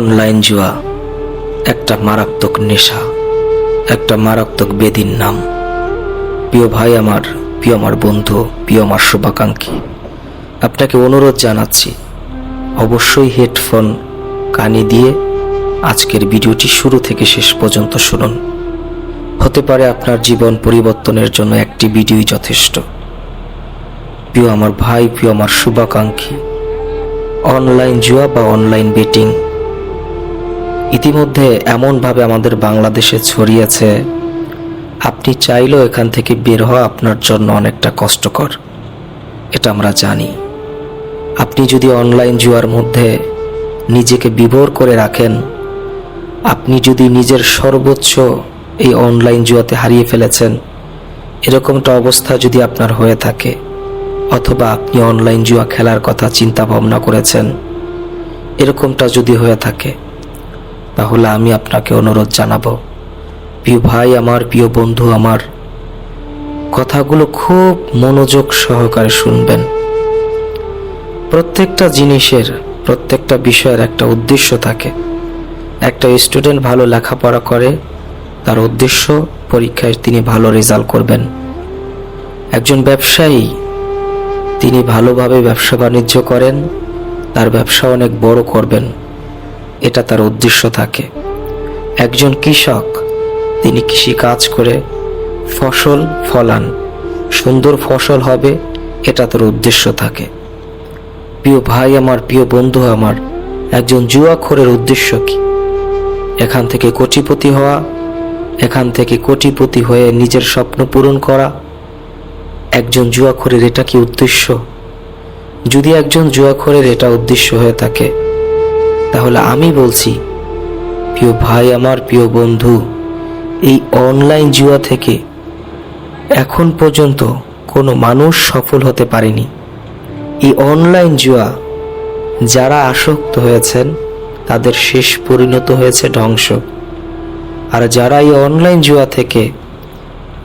Online জুয়া, একটা মারাত্মক নেশা, একটা মারাত্মক বেদির নাম। প্রিয় ভাই আমার, প্রিয় আমার বন্ধু, প্রিয় আমার শুভাকাঙ্ক্ষী, আপনাকে অনুরোধ জানাচ্ছি, অবশ্যই হেডফোন কানে দিয়ে আজকের ভিডিওটি শুরু থেকে শেষ পর্যন্ত শুনুন। হতে পারে আপনার জীবন পরিবর্তনের জন্য একটি ভিডিওই যথেষ্ট। প্রিয় আমার ভাই, প্রিয় আমার শুভাকাঙ্ক্ষী, অনলাইন জুয়া বা অনলাইন বেটিং ইতিমধ্যে এমনভাবে আমাদের বাংলাদেশে ছড়িয়েছে, আপনি চাইলেও এখান থেকে বের হওয়া আপনার জন্য অনেকটা কষ্টকর। এটা আমরা জানি। আপনি যদি অনলাইন জুয়ার মধ্যে নিজেকে বিভোর করে রাখেন, আপনি যদি নিজের সর্বোচ্চ এই অনলাইন জুয়াতে হারিয়ে ফেলেছেন, এরকমটা অবস্থা যদি আপনার হয়ে থাকে, অথবা আপনি অনলাইন জুয়া খেলার কথা চিন্তা ভাবনা করেছেন, এরকমটা যদি হয়ে থাকে তাহলে আমি আপনাকে অনুরোধ জানাব। প্রিয় ভাই, আমার প্রিয় বন্ধু, আমার কথাগুলো খুব মনোযোগ সহকারে শুনবেন। প্রত্যেকটা জিনিসের, প্রত্যেকটা বিষয়ের একটা উদ্দেশ্য থাকে। একটা স্টুডেন্ট ভালো লেখাপড়া করে, তার উদ্দেশ্য পরীক্ষায় তিনি ভালো রেজাল্ট করবেন। একজন ব্যবসায়ী, তিনি ভালোভাবে ব্যবসা বাণিজ্য করেন, তার ব্যবসা অনেক বড় করবেন। এটা তার উদ্দেশ্য থাকে। একজন কৃষক, তিনি কৃষি কাজ করে ফসল ফলান। সুন্দর ফসল হবে, এটা তার উদ্দেশ্য থাকে। প্রিয় ভাই আমার, প্রিয় বন্ধু আমার, একজন জুয়াখোরের উদ্দেশ্য কি? এখান থেকে কোটিপতি হওয়া, এখান থেকে কোটিপতি হয়ে নিজের স্বপ্ন পূরণ করা, একজন জুয়াখোরের এটা কি উদ্দেশ্য? যদি একজন জুয়াখোরের এটা উদ্দেশ্য হয়ে থাকে তাহলে আমি বলছি, প্রিয় ভাই আমার, প্রিয় বন্ধু, এই অনলাইন জুয়া থেকে এখন পর্যন্ত কোনো মানুষ সফল হতে পারেনি। এই অনলাইন জুয়া যারা আসক্ত হয়েছেন, তাদের শেষ পরিণত হয়েছে ধ্বংস। আর যারা এই অনলাইন জুয়া থেকে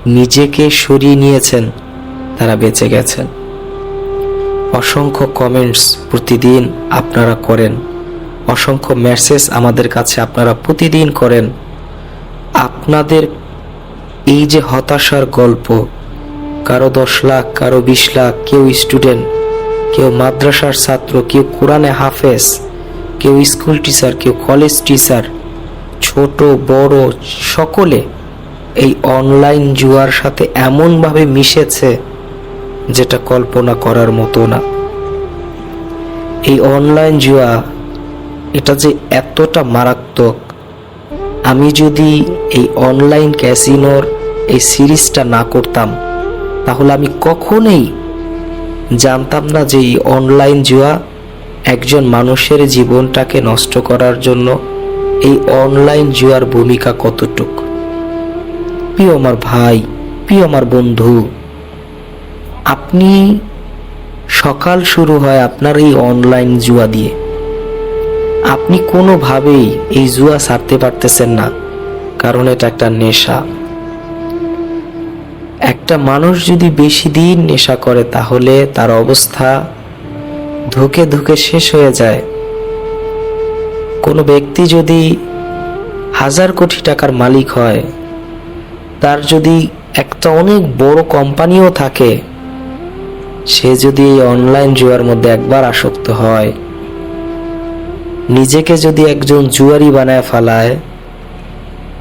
নিজেকে সরিয়ে নিয়েছেন, তারা বেঁচে গেছেন। অসংখ্য কমেন্টস প্রতিদিন আপনারা করেন। অসংখ্য মেসেজ আমাদের কাছে আপনারা প্রতিদিন করেন। আপনাদের এই যে হতাশার গল্প, কারও দশ লাখ, কারও বিশ লাখ, কেউ স্টুডেন্ট কেউ মাদ্রাসার ছাত্র, কেউ কোরআনে হাফেজ, কেউ স্কুল টিচার কেউ কলেজ টিচার ছোট, বড়, সকলে এই অনলাইন জুয়ার সাথে এমনভাবে মিশেছে যেটা কল্পনা করার মতো না। এই অনলাইন জুয়া এটা যে এতটা মারাত্মক। আমি যদি এই অনলাইন ক্যাসিনোর এই সিরিজটা না করতাম, তাহলে আমি কখনোই জানতাম না যে এই অনলাইন জুয়া একজন মানুষের জীবনটাকে নষ্ট করার জন্য এই অনলাইন জুয়ার ভূমিকা কতটুক। প্রিয় আমার ভাই, প্রিয় আমার বন্ধু, আপনি সকাল শুরু হয় আপনার এই অনলাইন জুয়া দিয়ে। আপনি কোনোভাবেই এই জুয়া ছাড়তে পারতেছেন না, কারণ এটা একটা নেশা। একটা মানুষ যদি বেশি দিন নেশা করে, তাহলে তার অবস্থা ধুকে ধুকে শেষ হয়ে যায়। কোনো ব্যক্তি যদি হাজার কোটি টাকার মালিক হয়, তার যদি একটা অনেক বড় কোম্পানিও থাকে, সে যদি এই অনলাইন জুয়ার মধ্যে একবার আসক্ত হয় নিজেকে যদি একজন জুয়ারি বানায় ফেলায়,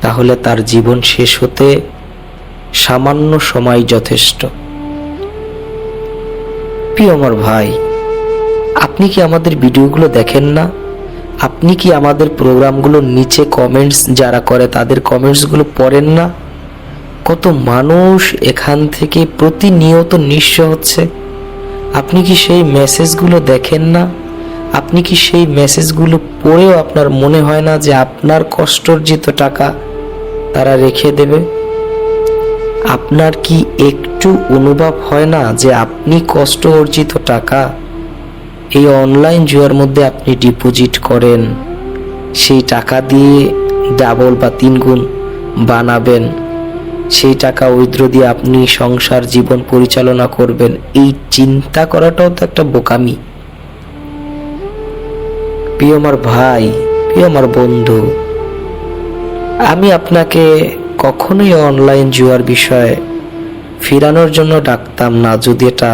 তাহলে তার জীবন শেষ হতে সামান্য সময় যথেষ্ট। প্রিয় আমার ভাই, আপনি কি আমাদের ভিডিওগুলো দেখেন না? আপনি কি আমাদের প্রোগ্রামগুলোর নিচে কমেন্টস যারা করে তাদের কমেন্টসগুলো পড়েন না? কত মানুষ এখান থেকে প্রতিনিয়ত নিঃস্ব হচ্ছে। আপনি কি সেই মেসেজগুলো দেখেন না? আপনি কি সেই মেসেজগুলো পড়েও আপনার মনে হয় না যে আপনার কষ্টর্জিত টাকা তারা রেখে দেবে? আপনার কি একটু অনুভব হয় না যে আপনি কষ্ট অর্জিত টাকা এই অনলাইন জুয়ার মধ্যে আপনি ডিপোজিট করেন? সেই টাকা দিয়ে ডাবল বা তিন গুণ বানাবেন। সেই টাকা উইদ্র দিয়ে আপনি সংসার, জীবন পরিচালনা করবেন। এই চিন্তা করাটাও তো একটা বোকামি। প্রিয় আমার ভাই, প্রিয় আমার বন্ধু, আমি আপনাকে কখনোই অনলাইন জুয়ার বিষয়ে ফিরানোর জন্য ডাকতাম না। যদি এটা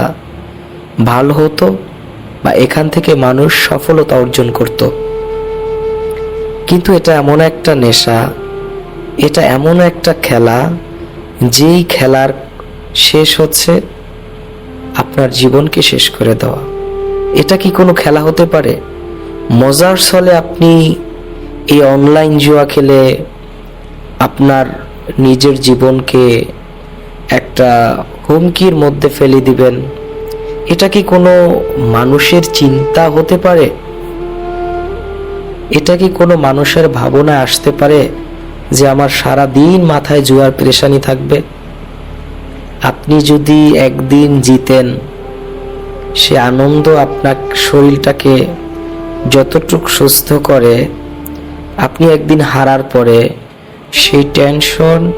ভালো হতো বা এখান থেকে মানুষ সফলতা অর্জন করত। কিন্তু এটা এমন একটা নেশা, এটা এমন একটা খেলা, যেই খেলার শেষ হচ্ছে আপনার জীবনকে শেষ করে দেওয়া। এটা কি কোনো খেলা হতে পারে? মজার ছলে আপনি এই অনলাইন জুয়া খেলে আপনার নিজের জীবনকে একটা হুমকির মধ্যে ফেলে দিবেন। এটা কি কোনো মানুষের চিন্তা হতে পারে? এটা কি কোনো মানুষের ভাবনা আসতে পারে যে আমার সারা দিন মাথায় জুয়ার পেরেশানি থাকবে? আপনি যদি একদিন জিতেন, সে আনন্দ আপনার শরীরটাকে যতটুক সুস্থ করে আপনি একদিন হারার পরে সেই টেনশন,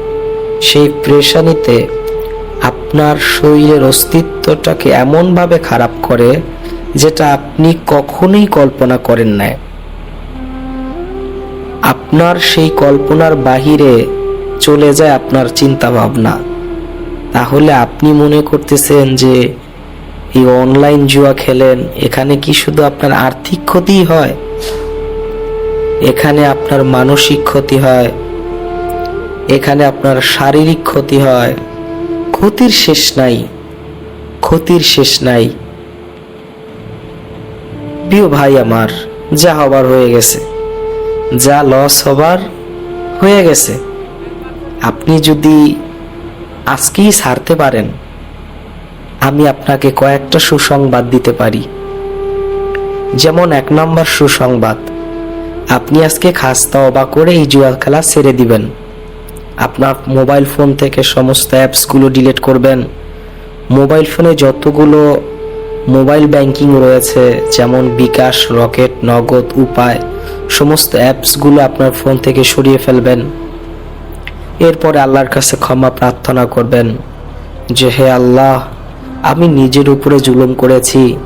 সেই প্রেশানিতে আপনার শরীরের অস্তিত্বটাকে এমনভাবে খারাপ করে যেটা আপনি কখনোই কল্পনা করেন নাই। আপনার সেই কল্পনার বাহিরে চলে যায় আপনার চিন্তা ভাবনা তাহলে আপনি মনে করতেছেন যে এই অনলাইন জুয়া খেলেন, এখানে কি শুধু আপনার আর্থিক ক্ষতি হয়? এখানে আপনার মানসিক ক্ষতি হয়। এখানে আপনার শারীরিক ক্ষতি হয়। ক্ষতির শেষ নাই। ক্ষতির শেষ নাই। প্রিয় ভাই আমার, যা হবার হয়ে গেছে। যা লস হবার হয়ে গেছে। আপনি যদি আজকেই ছাড়তে পারেন আমি আপনাকে কয়েকটা সুসংবাদ দিতে পারি। যেমন এক নম্বর সুসংবাদ, আপনি আজকে খাস্তা অবা করে এই জুয়া খেলা ছেড়ে দিবেন। আপনার মোবাইল ফোন থেকে সমস্ত অ্যাপসগুলো ডিলিট করবেন। মোবাইল ফোনে যতগুলো মোবাইল ব্যাংকিং রয়েছে, যেমন বিকাশ, রকেট, নগদ, উপায়, সমস্ত অ্যাপসগুলো আপনার ফোন থেকে সরিয়ে ফেলবেন। এরপরে আল্লাহর কাছে ক্ষমা প্রার্থনা করবেন যে, হে আল্লাহ আমি নিজের উপরে জুলুম করেছি।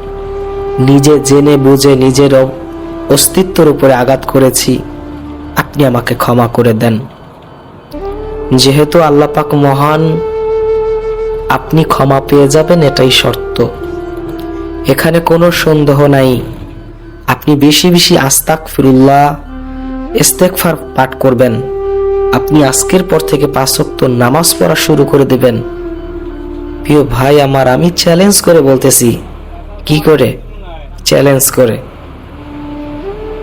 নিজে জেনে বুঝে নিজের অস্তিত্বের উপরে আঘাত করেছি। আপনি আমাকে ক্ষমা করে দেন। যেহেতু আল্লাহ পাক মহান, আপনি ক্ষমা পেয়ে যাবেন, এটাই শর্ত। এখানে কোনো সন্দেহ নাই। আপনি বেশি বেশি আস্তাক ফিরুল্লাহ ইস্তেকফার পাঠ করবেন। আপনি আজকের পর থেকে পাঁচক্ত নামাজ পড়া শুরু করে দেবেন। প্রিয় ভাই আমার, আমি চ্যালেঞ্জ করে বলতেছি। কি করে? চ্যালেঞ্জ করে।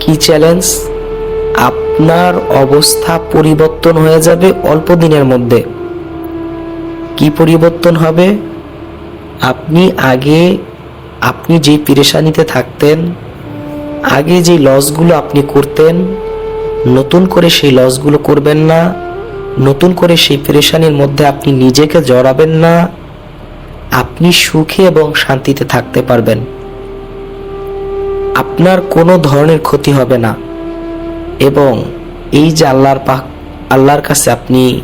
কি চ্যালেঞ্জ আপনার অবস্থা পরিবর্তন হয়ে যাবে অল্প দিনের মধ্যে। কি পরিবর্তন হবে? আপনি আগে, আপনি যে পেরেশানিতে থাকতেন, আগে যে লসগুলো আপনি করতেন, নতুন করে সেই লসগুলো করবেন না, নতুন করে সেই পেরেশানির মধ্যে আপনি নিজেকে জড়াবেন না আপনি সুখে এবং শান্তিতে থাকতে পারবেন। আপনার কোনো ধরনের ক্ষতি হবে না। এবং এই যে আল্লাহর পাক, আল্লাহর কাছে আপনি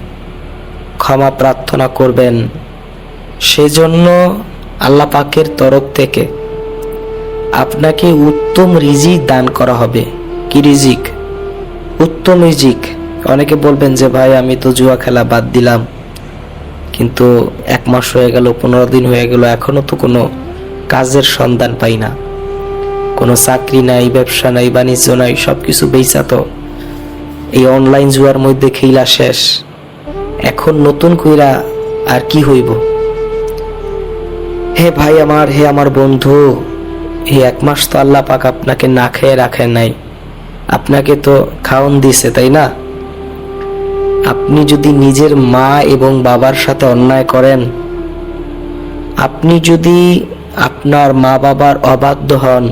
ক্ষমা প্রার্থনা করবেন, সেজন্য আল্লাহ পাকের তরফ থেকে আপনাকে উত্তম রিজিক দান করা হবে। কি রিজিক? উত্তম রিজিক। অনেকে বলবেন যে, ভাই, আমি তো জুয়া খেলা বাদ দিলাম। কিন্তু এক মাস হয়ে গেল, পনেরো দিন হয়ে গেল, এখনও তো কোনো কাজের সন্ধান পাই না। কোনো চাকরি নাই, ব্যবসা নাই, বাণিজ্য নাই সব কিছু বেচা তো। এই অনলাইন জুয়ার মধ্যে খেলা শেষ। এখন নতুন কইরা আর কি হইব? হে ভাই আমার, হে আমার বন্ধু হে এক মাস তো আল্লাহ পাক আপনাকে না খেয়ে রাখে নাই। আপনাকে তো খাওন দিছে, তাই না? আপনি যদি নিজের মা এবং বাবার সাথে অন্যায় করেন, আপনি যদি আপনার মা বাবার অবাধ্য হন,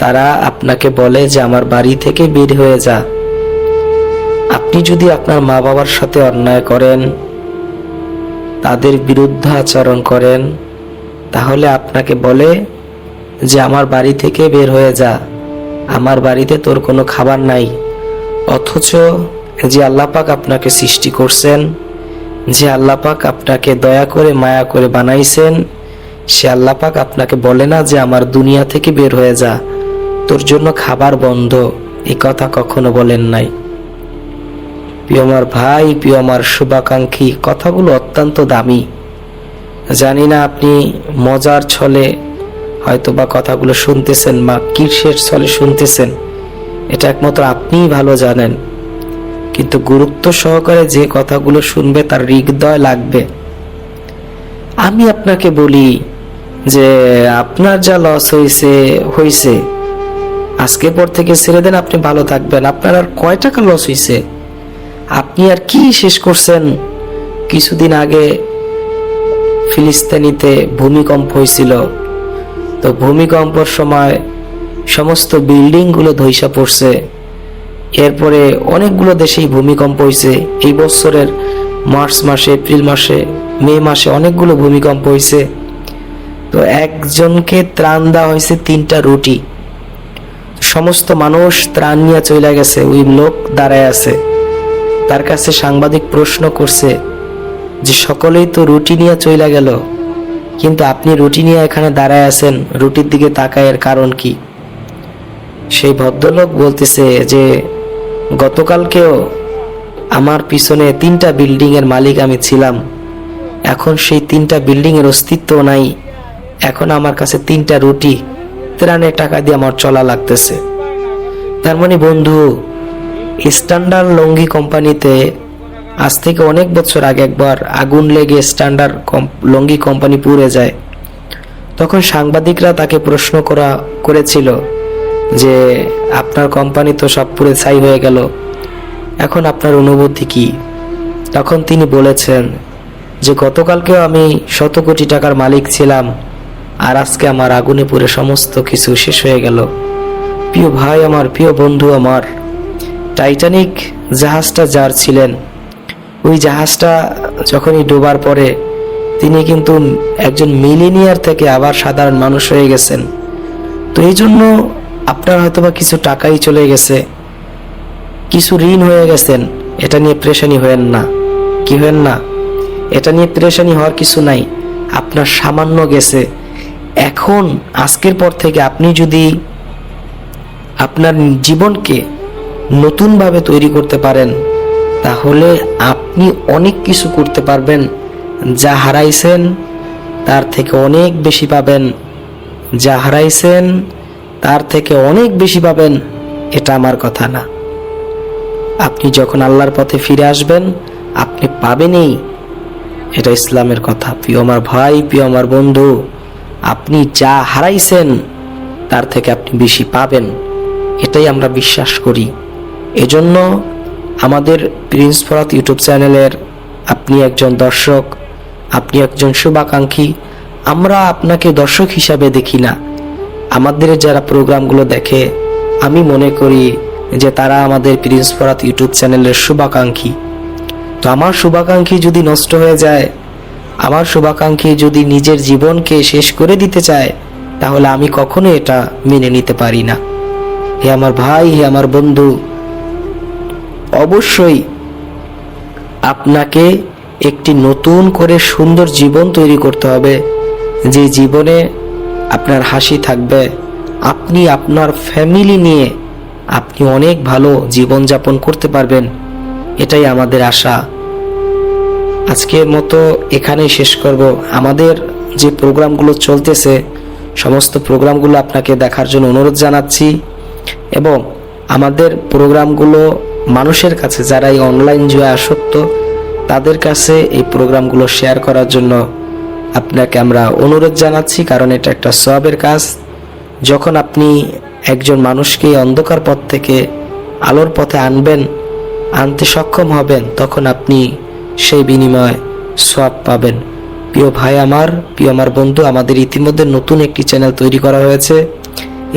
তারা আপনাকে বলে যে আমার বাড়ি থেকে বের হয়ে যা। আপনি যদি আপনার মা বাবার সাথে অন্যায় করেন, তাদের বিরুদ্ধে আচরণ করেন, তাহলে আপনাকে বলে যে আমার বাড়ি থেকে বের হয়ে যা। আমার বাড়িতে তোর কোনো খাবার নাই, অথচ যে আল্লাপাক আপনাকে সৃষ্টি করছেন, যে আল্লাপাক আপনাকে দয়া করে, মায়া করে বানাইছেন, সে আল্লাপাক আপনাকে বলে না যে আমার দুনিয়া থেকে বের হয়ে যা, তোর জন্য খাবার বন্ধ। এই কথা কখনো বলেন নাই। প্রিয় আমার ভাই, প্রিয় আমার শুভাকাঙ্ক্ষী, কথাগুলো অত্যন্ত দামি। জানি না আপনি মজার ছলে হয়তো বা কথাগুলো শুনতেছেন বা কিসের ছলে শুনতেছেন, এটা একমাত্র আপনিই ভালো জানেন। কিন্তু গুরুত্ব সহকারে যে কথাগুলো শুনবে তার হৃদয় লাগবে। আমি আপনাকে বলি যে আপনার যা লস হয়েছে হয়েছে আজকে পর থেকে ছেড়ে দেন, আপনি ভালো থাকবেন। আপনার আর কয় টাকা লস হয়েছে আপনি আর কি শেষ করছেন? কিছুদিন আগে ফিলিস্তিনিতে ভূমিকম্প হয়েছিল তো ভূমিকম্পর সময় সমস্ত বিল্ডিংগুলো ধৈসা পড়ছে। এরপরে অনেকগুলো দেশেই ভূমিকম্প হয়েছে এই বছরের মার্চ মাসে, এপ্রিল মাসে, মে মাসে অনেকগুলো ভূমিকম্প হয়েছে তো একজনকে ত্রাণ দেওয়া হয়েছে তিনটা রুটি। সমস্ত মানুষ ত্রাণ নিয়ে চলে গেছে, ওই লোক দাঁড়ায় আছে। তার কাছে সাংবাদিক প্রশ্ন করছে যে, সকলেই তো রুটি নিয়ে চলে গেল, কিন্তু আপনি রুটি নিয়ে এখানে দাঁড়ায় আছেন, রুটির দিকে তাকায় এর কারণ কি? সেই ভদ্রলোক বলতেছে যে গতকালকেও আমার পিছনে তিনটা বিল্ডিং এর মালিক আমি ছিলাম। এখন সেই তিনটা বিল্ডিং এর অস্তিত্ব নাই। এখন আমার কাছে তিনটা রুটি, ত্রাণের টাকা দিয়ে আমার চলা লাগতেছে। তার মানে বন্ধু, স্ট্যান্ডার্ড লঙ্গি কোম্পানিতে আজ থেকে অনেক বছর আগে একবার আগুন লেগে স্ট্যান্ডার্ড লঙ্গি কোম্পানি পুড়ে যায়। তখন সাংবাদিকরা তাকে প্রশ্ন করা করেছিল যে আপনার কোম্পানি তো সব পুরে ছাই হয়ে গেল। এখন আপনার অনুভূতি কি? তখন তিনি বলেছেন যে, গতকালকেও আমি শত কোটি টাকার মালিক ছিলাম আর আজকে আমার আগুনে পুড়ে সমস্ত কিছু শেষ হয়ে গেল। প্রিয় ভাই আমার, প্রিয় বন্ধু আমার, টাইটানিক জাহাজটা যার ছিলেন, ওই জাহাজটা যখনই ডোবার পরে তিনি কিন্তু একজন মিলিনিয়ার থেকে আবার সাধারণ মানুষ হয়ে গেছেন। তো এই জন্য আপনার হয়তোবা কিছু টাকাই চলে গেছে। কিছু ঋণ হয়ে গেছেন, এটা নিয়ে প্রেশানি হয়েন না। কি হয়েন না? এটা নিয়ে প্রেশানি হওয়ার কিছু নাই। আপনার সামান্য গেছে। এখন, আজকের পর থেকে আপনি যদি আপনার জীবনকে নতুনভাবে তৈরি করতে পারেন, তাহলে আপনি অনেক কিছু করতে পারবেন। যা হারাইছেন, তার থেকে অনেক বেশি পাবেন। যা হারাইছেন তার থেকে অনেক বেশি পাবেন, এটা আমার কথা না। আপনি যখন আল্লাহর পথে ফিরে আসবেন, আপনি পাবেনই। এটা ইসলামের কথা। প্রিয় আমার ভাই, প্রিয় আমার বন্ধু, আপনি যা হারাইছেন, তার থেকে আপনি বেশি পাবেন। এটাই আমরা বিশ্বাস করি। এজন্য আমাদের প্রিন্স ফরাত ইউটিউব চ্যানেলের আপনি একজন দর্শক, আপনি একজন শুভাকাঙ্ক্ষী, আমরা আপনাকে দর্শক হিসাবে দেখি না। আমাদের যারা প্রোগ্রামগুলো দেখে, আমি মনে করি যে তারা আমাদের প্রিন্স ফরাত ইউটিউব চ্যানেলের শুভাকাঙ্ক্ষী। তো আমার শুভাকাঙ্ক্ষী যদি নষ্ট হয়ে যায়, আমার শুভাকাঙ্ক্ষী যদি নিজের জীবনকে শেষ করে দিতে চায়, তাহলে আমি কখনো এটা মেনে নিতে পারি না। হে আমার ভাই, হে আমার বন্ধু, অবশ্যই আপনাকে একটি নতুন করে সুন্দর জীবন তৈরি করতে হবে, যে জীবনে আপনার হাসি থাকবে। আপনি আপনার ফ্যামিলি নিয়ে আপনি অনেক ভালো জীবনযাপন করতে পারবেন। এটাই আমাদের আশা। আজকের মতো এখানেই শেষ করব। আমাদের যে প্রোগ্রামগুলো চলতেছে, সমস্ত প্রোগ্রামগুলো আপনাকে দেখার জন্য অনুরোধ জানাচ্ছি এবং আমাদের প্রোগ্রামগুলো মানুষের কাছে যারা এই অনলাইন জুয়ে আসক্ত, তাদের কাছে এই প্রোগ্রামগুলো শেয়ার করার জন্য আপনাকে আমরা অনুরোধ জানাচ্ছি, কারণ এটা একটা সবের কাজ। যখন আপনি একজন মানুষকে অন্ধকার পথ থেকে আলোর পথে আনবেন, আনতে সক্ষম হবেন, তখন আপনি সেই বিনিময়ে সব পাবেন। প্রিয় ভাই আমার, প্রিয় আমার বন্ধু, আমাদের ইতিমধ্যে নতুন একটি চ্যানেল তৈরি করা হয়েছে।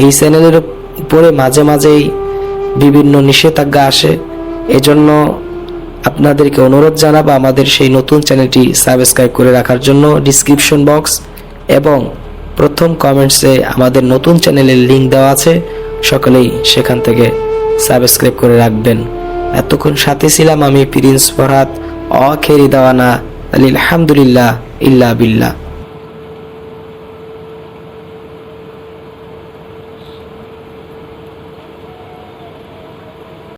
এই চ্যানেলের উপরে মাঝে মাঝেই বিভিন্ন নিষেধাজ্ঞা আসে। এজন্য আপনাদেরকে অনুরোধ জানাব আমাদের সেই নতুন চ্যানেলটি সাবস্ক্রাইব করে রাখার জন্য ডিসক্রিপশন বক্স এবং প্রথম কমেন্টসে আমাদের নতুন চ্যানেলের লিঙ্ক দেওয়া আছে। সকলেই সেখান থেকে সাবস্ক্রাইব করে রাখবেন। এতক্ষণ সাথে ছিলাম আমি প্রিন্স ফরহাদ। অখেরি দেওয়ানা। আলহামদুলিল্লাহ, ইল্লা বিল্লাহ।